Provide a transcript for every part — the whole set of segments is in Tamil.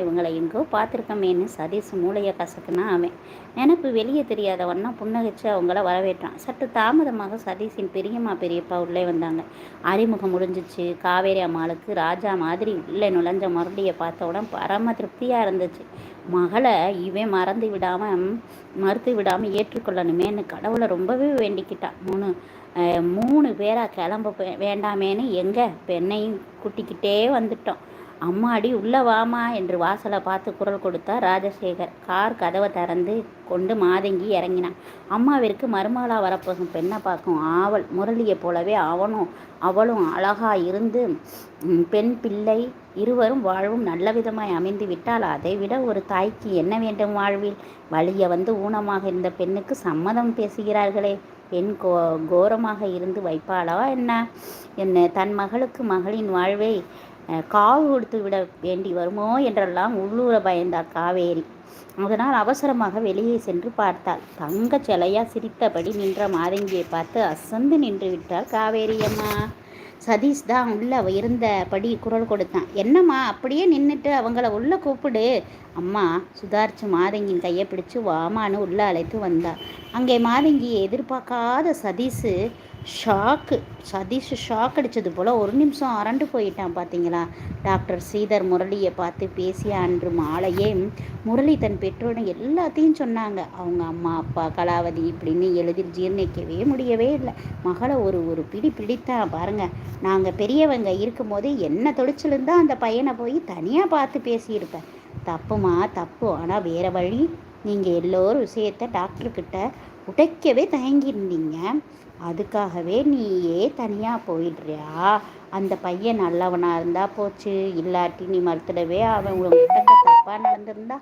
இவங்களை எங்கோ பார்த்துருக்கமேன்னு சதீஷ் மூளையை கசக்குனா அவன். நினப்பு வெளியே தெரியாத வண்ணம் புன்னகைச்சு அவங்கள வரவேற்றான். சற்று தாமதமாக சதீஷின் பெரியம்மா பெரியப்பா உள்ளே வந்தாங்க. அறிமுகம் முடிஞ்சிச்சு. காவேரி அம்மாளுக்கு ராஜா மாதிரி உள்ளே நுழைஞ்ச முரளியை பார்த்தவுடன் பரம திருப்தியாக இருந்துச்சு. மகளை இவன் மறந்து விடாமல் மறுத்து விடாமல் ஏற்றுக்கொள்ளணுமேன்னு கடவுளை ரொம்பவே வேண்டிக்கிட்டான். மூணு மூணு பேராக கிளம்ப வேண்டாமேன்னு எங்கே? பெண்ணையும் கூட்டிக்கிட்டே வந்துட்டோம். அம்மாடி உள்ள வாமா என்று வாசலை பார்த்து குரல் கொடுத்தார் ராஜசேகர். கார் கதவை திறந்து கொண்டு மாதங்கி இறங்கினான். அம்மாவிற்கு மருமகளாக வரப்போகும் பெண்ணை பார்க்கும் ஆவல். முரளியை போலவே அவனும் அவளும் அழகா இருந்து பெண் பிள்ளை இருவரும் வாழ்வும் நல்ல விதமாய் அமைந்து விட்டால் அதை விட ஒரு தாய்க்கு என்ன வேண்டும் வாழ்வில்? வழிய வந்து ஊனமாக இருந்த பெண்ணுக்கு சம்மதம் பேசுகிறார்களே. பெண் கோ கோரமாக இருந்து வைப்பாளவா என்ன? என்ன தன் மகளுக்கு மகளின் வாழ்வை காவு கொடுத்து விட வேண்டி வருமோ என்றெல்லாம் உள்ளூர பயந்தாள் காவேரி. அதனால் அவசரமாக வெளியே சென்று பார்த்தாள். தங்க சிலையா சிரித்தபடி நின்ற மாதங்கியை பார்த்து அசந்து நின்று விட்டாள் காவேரி அம்மா சதீஷ் தான் உள்ள இருந்தபடி குரல் கொடுத்தான். என்னம்மா அப்படியே நின்றுட்டு அவங்கள உள்ள கூப்பிடு. அம்மா சுதாரிச்சு மாதங்கியின் கையை பிடிச்சு வாமான்னு உள்ள அழைத்து வந்தா அங்கே மாதங்கியை எதிர்பார்க்காத சதீஷு ஷாக்கு சதீஷ் ஷாக் அடித்தது போல் ஒரு நிமிஷம் அரண்டு போயிட்டான் பார்த்தீங்களா டாக்டர் ஸ்ரீதர் முரளியை பார்த்து பேசிய அன்று மாலையே முரளி தன் பெற்றோரும் எல்லாத்தையும் சொன்னாங்க. அவங்க அம்மா அப்பா கலாவதி இப்படின்னு எளிதில் ஜீர்ணிக்கவே முடியவே இல்லை. மகளை ஒரு ஒரு பிடி பிடித்தான். பாருங்க நாங்கள் பெரியவங்க இருக்கும்போது என்ன தொழிச்சிலிருந்தா அந்த பையனை போய் தனியாக பார்த்து பேசியிருப்பேன். தப்புமா? தப்பு. ஆனால் வேறு வழி. நீங்கள் எல்லோரும் விஷயத்த டாக்டர்கிட்ட உடைக்கவே தயங்கியிருந்தீங்க. அதுக்காகவே நீயே தனியாக போயிடுறியா? அந்த பையன் நல்லவனாக இருந்தால் போச்சு. இல்லாட்டி நீ மறுத்துடவே அவன் உங்ககிட்ட தப்பாக நடந்திருந்தா?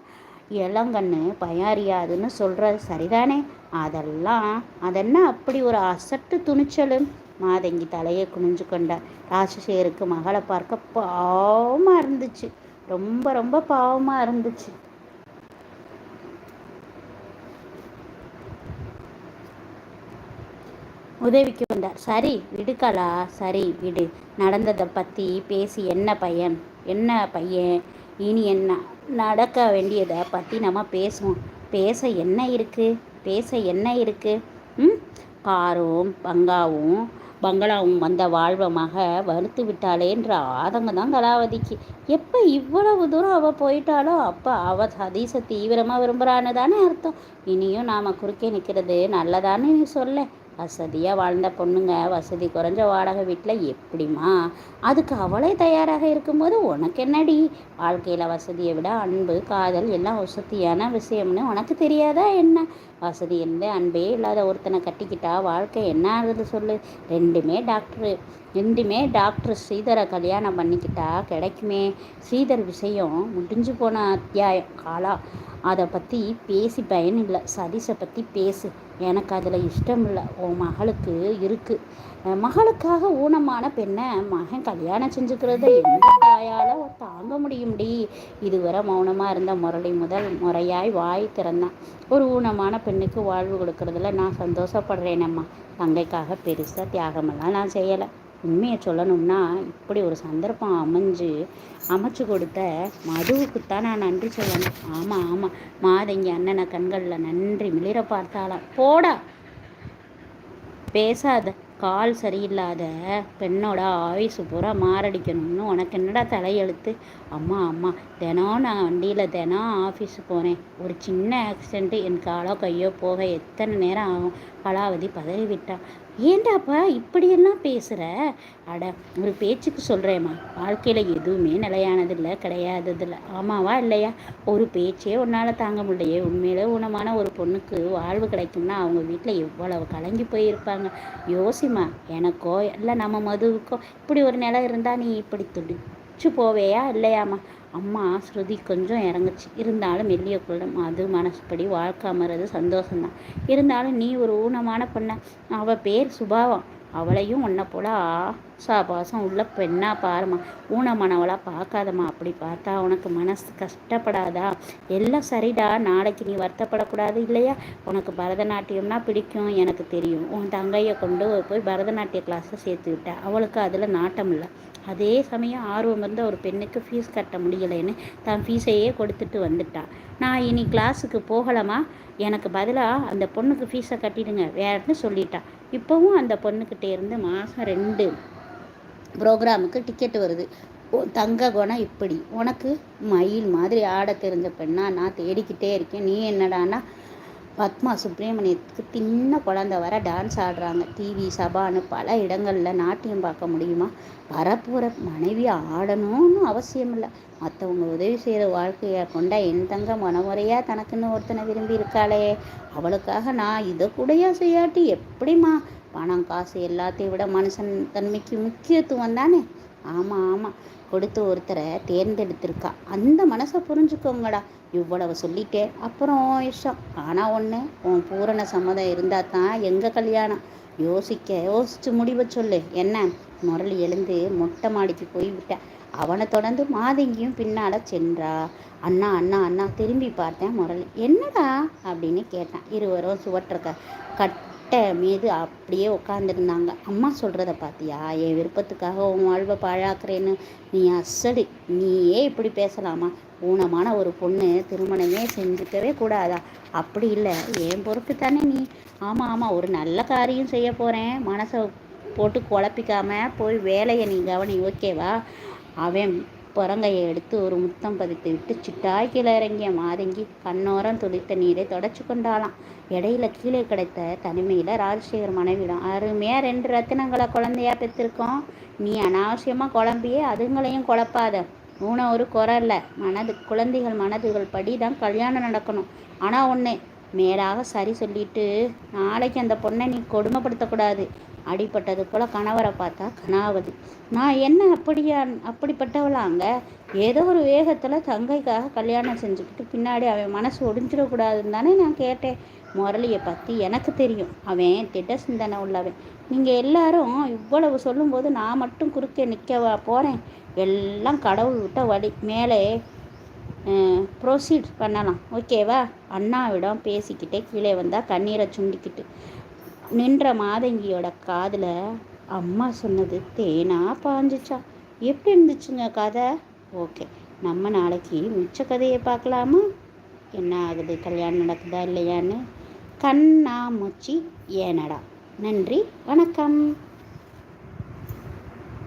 இளங்கண்ணு பயம் அறியாதுன்னு சொல்கிறது சரிதானே? அதெல்லாம் அதென்ன அப்படி ஒரு அசட்டு துணிச்சலும் மாதங்கி தலையை குனிஞ்சு கொண்டார் ராசசேருக்கு மகளை பார்க்க பாவமாக இருந்துச்சு. ரொம்ப ரொம்ப பாவமாக இருந்துச்சு. உதவிக்கு வந்தார். சரி விடுக்கலா? சரி விடு. நடந்ததை பற்றி பேசி என்ன பையன்? என்ன பையன்? இனி என்ன? நடக்க வேண்டியதை பற்றி நம்ம பேசுவோம். பேச என்ன இருக்குது பேச என்ன இருக்குது ம்? காரும் பங்காவும் பங்களாவும் வந்த வாழ்வமாக வறுத்து விட்டாளேன்ற ஆதங்கம் தான் கலாவதிக்கு. எப்போ இவ்வளவு தூரம் அவள் போயிட்டாலோ அப்போ அவள் சதீச தீவிரமாக விரும்புகிறான்னு தானே அர்த்தம். இனியும் நாம் குறுக்கே நிற்கிறது நல்லதான்னு நீ சொல்ல. வசதியாக வாழ்ந்த பொண்ணுங்க வசதி குறைஞ்ச வாடகை வீட்டில் எப்படிமா அதுக்கு அவளே தயாராக இருக்கும்போது உனக்கு என்னடி? வாழ்க்கையில் வசதியை விட அன்பு காதல் எல்லாம் வசதியான விஷயம்னு உனக்கு தெரியாதா என்ன? வசதி இருந்து அன்பே இல்லாத ஒருத்தனை கட்டிக்கிட்டா வாழ்க்கை என்ன ஆகுது சொல்லு. ரெண்டுமே டாக்டரு. ரெண்டுமே டாக்டர் ஸ்ரீதரை கல்யாணம் பண்ணிக்கிட்டா கிடைக்குமே. ஸ்ரீதர் விஷயம் முடிஞ்சு போன அத்தியாயம். காலா அதை பற்றி பேசி பயன் இல்லை சதீஷை பற்றி பேசு. எனக்கு அதில் இஷ்டம் இல்லை உன் மகளுக்கு இருக்குது மகளுக்காக ஊனமான பெண்ணை மகன் கல்யாணம் செஞ்சுக்கிறது எந்த தாயால் தாங்க முடியும்டி? இதுவரை மௌனமாக இருந்த முரளி முதல் முறையாய் வாய் திறந்தான். ஒரு ஊனமான பெண்ணுக்கு வாழ்வு கொடுக்கறதுல நான் சந்தோஷப்படுறேனம்மா. தங்கைக்காக பெருசாக தியாகமெல்லாம் நான் செய்யலை. உண்மையை சொல்லணும்னா இப்படி ஒரு சந்தர்ப்பம் அமைஞ்சு அமைச்சு கொடுத்த மதுவுக்குத்தான் நான் நன்றி சொல்லணும். ஆமாம் ஆமாம் மாதங்கி அண்ணனை கண்களில் நன்றி. மிளிர பார்த்தாலாம் போடா. பேசாத. கால் சரியில்லாத பெண்ணோட ஆயுசு பூரா மாரடிக்கணும்னு உனக்கு என்னடா தலையெழுத்து? அம்மா அம்மா. தினம் நான் வண்டியில் தினம் ஆஃபீஸு போனேன். ஒரு சின்ன ஆக்சிடெண்ட்டு என் காலோ கையோ போக எத்தனை நேரம் ஆகும்? கலாவதி பதறி விட்டான் ஏண்டாப்பா இப்படியெல்லாம் பேசுகிற அட ஒரு பேச்சுக்கு சொல்கிறேம்மா வாழ்க்கையில் எதுவுமே நிலையானதில்லை கிடையாததில்ல. ஆமாவா இல்லையா? ஒரு பேச்சே உன்னால் தாங்க முடியலையே. உண்மையிலே ஊனமான ஒரு பொண்ணுக்கு வாழ்வு கிடைக்கும்னா அவங்க வீட்டில் எவ்வளவு கலங்கி போயிருப்பாங்க. யோசிமா எனக்கோ இல்லை நம்ம மதுவுக்கோ இப்படி ஒரு நிலை இருந்தால் நீ இப்படி துடிச்சு போவேயா இல்லையாம்மா? அம்மா ஸ்ருதி கொஞ்சம் இறங்குச்சு. இருந்தாலும் மெல்லிய குள்ளம் அது மனசுப்படி வாழ்க்கை அமர்றது சந்தோஷம்தான். இருந்தாலும் நீ ஒரு ஊனமான பொண்ணை. அவள் பேர் சுபாவம் அவளையும் உன்னை போல ஆசாபாசம் உள்ள பெண்ணா பாருமா ஊனமானவளாக பார்க்காதம்மா. அப்படி பார்த்தா உனக்கு மனசு கஷ்டப்படாதா? எல்லாம் சரிடா. நாளைக்கு நீ வருத்தப்படக்கூடாது இல்லையா? உனக்கு பரதநாட்டியம்னா பிடிக்கும் எனக்கு தெரியும். உன் தங்கையை கொண்டு போய் பரதநாட்டிய கிளாஸில் சேர்த்து விட்டேன். அவளுக்கு அதில் நாட்டம் இல்லை. அதே சமயம் ஆர்வம் இருந்த ஒரு பெண்ணுக்கு ஃபீஸ் கட்ட முடியலைன்னு தான் ஃபீஸையே கொடுத்துட்டு வந்துட்டான் நான் இனி கிளாஸுக்கு போகலாமா? எனக்கு பதிலாக அந்த பொண்ணுக்கு ஃபீஸை கட்டிடுங்க வேறன்னு சொல்லிட்டா. இப்போவும் அந்த பொண்ணுக்கிட்டே இருந்து மாதம் ரெண்டு ப்ரோக்ராமுக்கு டிக்கெட் வருது. தங்க குணம் இப்படி. உனக்கு மயில் மாதிரி ஆட தெரிஞ்ச பெண்ணா நான் தேடிக்கிட்டே இருக்கேன். நீ என்னடானா பத்மா சுப்பிரமணியத்துக்கு தின்ன குழந்த வர டான்ஸ் ஆடுறாங்க. டிவி சபான்னு பல இடங்களில் நாட்டியம் பார்க்க முடியுமா? வரப்போகிற மனைவி ஆடணும்னு அவசியம் இல்லை. மற்றவங்க உதவி செய்கிற வாழ்க்கையை கொண்டா என் தங்க மனமுறையாக தனக்குன்னு ஒருத்தனை விரும்பி இருக்காளே. அவளுக்காக நான் இதை கூடயா செய்யாட்டி எப்படிம்மா? பணம் காசு எல்லாத்தையும் விட மனுஷன் தன்மைக்கு முக்கியத்துவம் தானே? ஆமாம் ஆமாம் கொடுத்து ஒருத்தரை தேர்ந்தெடுத்திருக்கா. அந்த மனசை புரிஞ்சுக்கோங்கடா. இவ்வளவு சொல்லிட்டேன் அப்புறம் இஷ்டம். ஆனால் ஒன்று உன் பூரண சம்மதம் இருந்தால் தான் எங்கள் கல்யாணம்? யோசிக்க யோசிச்சு முடிவை சொல்லு. என்ன? முரளி எழுந்து மொட்டை மாடிக்கு போய் விட்டேன் அவனை தொடர்ந்து மாதங்கியும் பின்னால் சென்றா. அண்ணா அண்ணா அண்ணா திரும்பி பார்த்தேன் முரளி. என்னடா? அப்படின்னு கேட்டான். இருவரும் சுவற்ற கட் மட்டை மீது அப்படியே உட்காந்துருந்தாங்க அம்மா சொல்கிறத பார்த்தியா என் விருப்பத்துக்காக உன் வாழ்வை பாழாக்குறேன்னு நீ அசடு. நீயே இப்படி பேசலாமா? ஊனமான ஒரு பொண்ணு திருமணமே செஞ்சுக்கவே கூடாதா? அப்படி இல்லை. என் பொறுப்பு தானே நீ. ஆமாம் ஆமாம் ஒரு நல்ல காரியம் செய்ய போகிறேன் மனசை போட்டு குழப்பிக்காம போய் வேலையை நீ கவனி ஓகேவா? அவன் புறங்கையை எடுத்து ஒரு முத்தம் பதித்து விட்டு சிட்டாய் கீழே இறங்கிய மாதங்கி கண்ணோரம் துளித்த நீரை தொடச்சு கொண்டாலாம் இடையில கீழே கிடைத்த தனிமையில் ராஜசேகர் மனைவிடம் அருமையாக ரெண்டு ரத்தினங்களை குழந்தையா பெற்றிருக்கோம். நீ அனாவசியமாக குழம்பியே அதுங்களையும் குழப்பாத. ஊன ஒரு குரல்ல மனது குழந்தைகள் மனதுகள் படி தான் கல்யாணம் நடக்கணும். ஆனால் ஒன்று மேலாக சரி சொல்லிட்டு நாளைக்கு அந்த பொண்ணை நீ கொடுமைப்படுத்தக்கூடாது. அடிப்பட்டது போல் கணவரை பார்த்தா கனாவது நான் என்ன அப்படியா அப்படிப்பட்டவளாங்க ஏதோ ஒரு வேகத்தில் தங்கைக்காக கல்யாணம் செஞ்சுக்கிட்டு பின்னாடி அவன் மனசு ஒடிஞ்சிடக்கூடாதுன்னு தானே நான் கேட்டேன். முரளியை பற்றி எனக்கு தெரியும். அவன் திட்ட சிந்தனை உள்ளவன். நீங்கள் எல்லாரும் இவ்வளவு சொல்லும்போது நான் மட்டும் குறுக்கே நிற்கவா போகிறேன் எல்லாம் கடவுள் விட்ட வழி. மேலே ப்ரொசீட் பண்ணலாம். ஓகேவா? அண்ணாவிடம் பேசிக்கிட்டே கீழே வந்தால் கண்ணீரை சுண்டிக்கிட்டு. நின்ற மாதங்கியோட காதில் அம்மா சொன்னது தேனா பாஞ்சிச்சா. எப்படி இருந்துச்சுங்க கதை? ஓகே நம்ம நாளைக்கு மிச்ச கதையை பார்க்கலாமா? என்ன ஆகுது? கல்யாணம் நடக்குதா இல்லையான்னு? கண்ணாமூச்சி ஏனடா. நன்றி வணக்கம்.